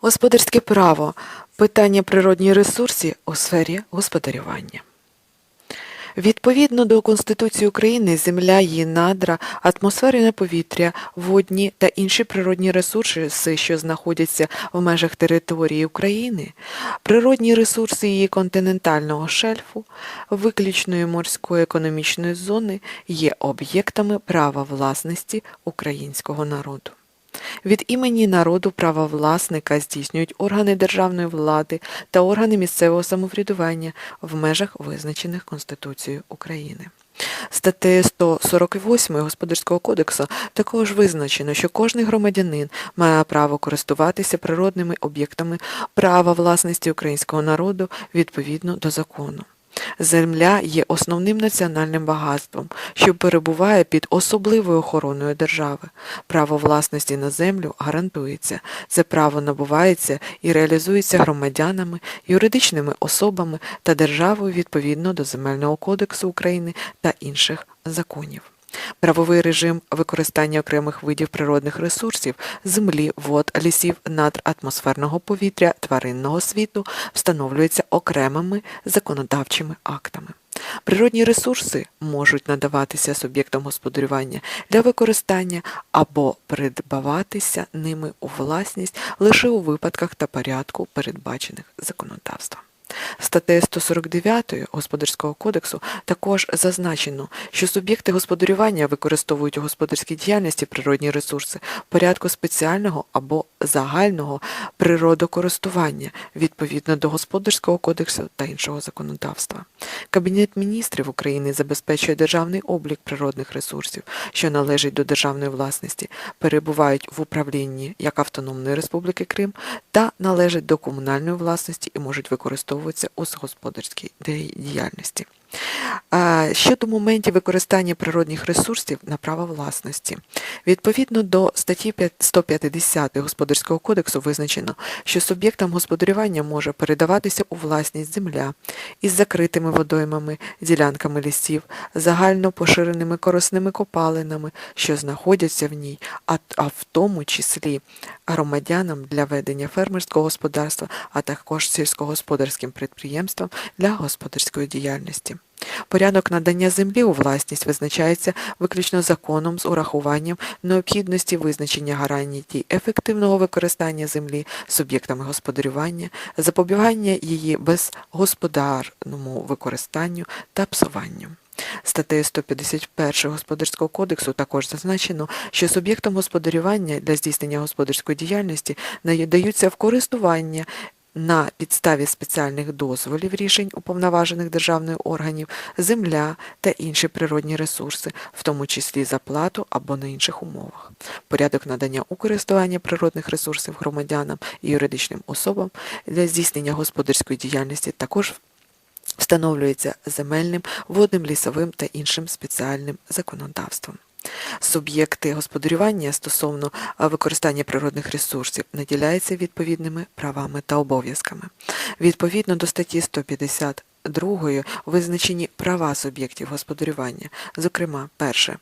Господарське право питання природні ресурси у сфері господарювання. Відповідно до Конституції України, земля, її надра, атмосферне повітря, водні та інші природні ресурси, що знаходяться в межах території України, природні ресурси її континентального шельфу, виключної морської економічної зони є об'єктами права власності українського народу. Від імені народу права власника здійснюють органи державної влади та органи місцевого самоврядування в межах визначених Конституцією України. Статтею 148 Господарського кодексу також визначено, що кожний громадянин має право користуватися природними об'єктами права власності українського народу відповідно до закону. Земля є основним національним багатством, що перебуває під особливою охороною держави. Право власності на землю гарантується. Це право набувається і реалізується громадянами, юридичними особами та державою відповідно до Земельного кодексу України та інших законів. Правовий режим використання окремих видів природних ресурсів землі, вод, лісів, надр, атмосферного повітря, тваринного світу встановлюється окремими законодавчими актами. Природні ресурси можуть надаватися суб'єктам господарювання для використання або придбаватися ними у власність лише у випадках та порядку, передбачених законодавством. Статтею 149 Господарського кодексу також зазначено, що суб'єкти господарювання використовують у господарській діяльності природні ресурси в порядку спеціального або загального природокористування відповідно до Господарського кодексу та іншого законодавства. Кабінет міністрів України забезпечує державний облік природних ресурсів, що належать до державної власності, перебувають в управлінні як Автономної Республіки Крим та належать до комунальної власності і можуть використовуватися у господарській діяльності. Щодо моментів використання природних ресурсів на право власності. Відповідно до статті 150 Господарського кодексу визначено, що суб'єктам господарювання може передаватися у власність земля із закритими водоймами, ділянками лісів, загально поширеними корисними копалинами, що знаходяться в ній, а в тому числі громадянам для ведення фермерського господарства, а також сільськогосподарським підприємствам для господарської діяльності. Порядок надання землі у власність визначається виключно законом з урахуванням необхідності визначення гарантій ефективного використання землі суб'єктами господарювання, запобігання її безгосподарному використанню та псуванню. Статтею 151 Господарського кодексу також зазначено, що суб'єктам господарювання для здійснення господарської діяльності надаються в користування на підставі спеціальних дозволів рішень уповноважених державних органів, земля та інші природні ресурси, в тому числі за плату або на інших умовах. Порядок надання у користування природних ресурсів громадянам і юридичним особам для здійснення господарської діяльності також встановлюється земельним, водним, лісовим та іншим спеціальним законодавством. Суб'єкти господарювання стосовно використання природних ресурсів наділяються відповідними правами та обов'язками. Відповідно до статті 152 визначені права суб'єктів господарювання, зокрема, перше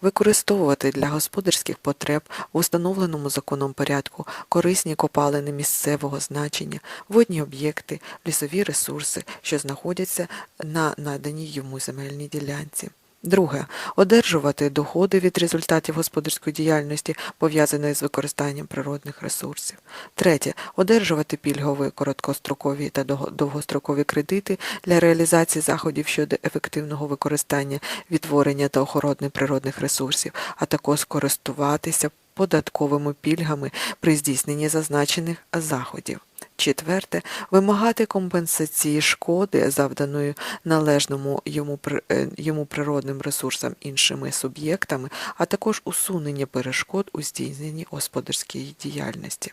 використовувати для господарських потреб в установленому законом порядку корисні копалини місцевого значення, водні об'єкти, лісові ресурси, що знаходяться на наданій йому земельній ділянці. Друге одержувати доходи від результатів господарської діяльності, пов'язаної з використанням природних ресурсів. Третє одержувати пільгові короткострокові та довгострокові кредити для реалізації заходів щодо ефективного використання відтворення та охорони природних ресурсів, а також користуватися податковими пільгами при здійсненні зазначених заходів. Четверте вимагати компенсації шкоди, завданої належному йому е, йому природним ресурсам іншими суб'єктами, а також усунення перешкод у здійсненні господарської діяльності,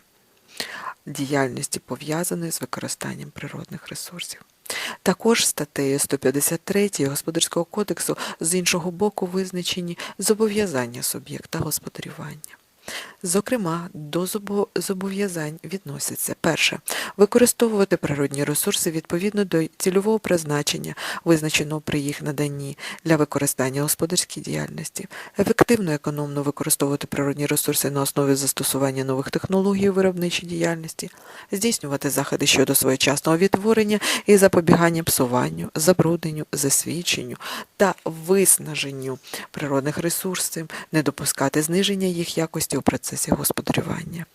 діяльності пов'язаної з використанням природних ресурсів. Також статтею 153 Господарського кодексу з іншого боку визначені зобов'язання суб'єкта господарювання. Зокрема, до зобов'язань відносяться. Перше. Використовувати природні ресурси відповідно до цільового призначення, визначеного при їх наданні для використання господарській діяльності, ефективно економно використовувати природні ресурси на основі застосування нових технологій у виробничій діяльності, здійснювати заходи щодо своєчасного відтворення і запобігання псуванню, забрудненню, засвідченню та виснаженню природних ресурсів, не допускати зниження їх якості у процесі господарювання.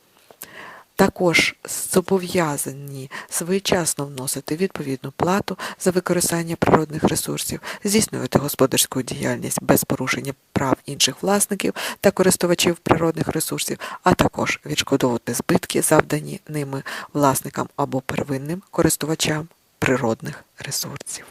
Також зобов'язані своєчасно вносити відповідну плату за використання природних ресурсів, здійснювати господарську діяльність без порушення прав інших власників та користувачів природних ресурсів, а також відшкодовувати збитки, завдані ними власникам або первинним користувачам природних ресурсів.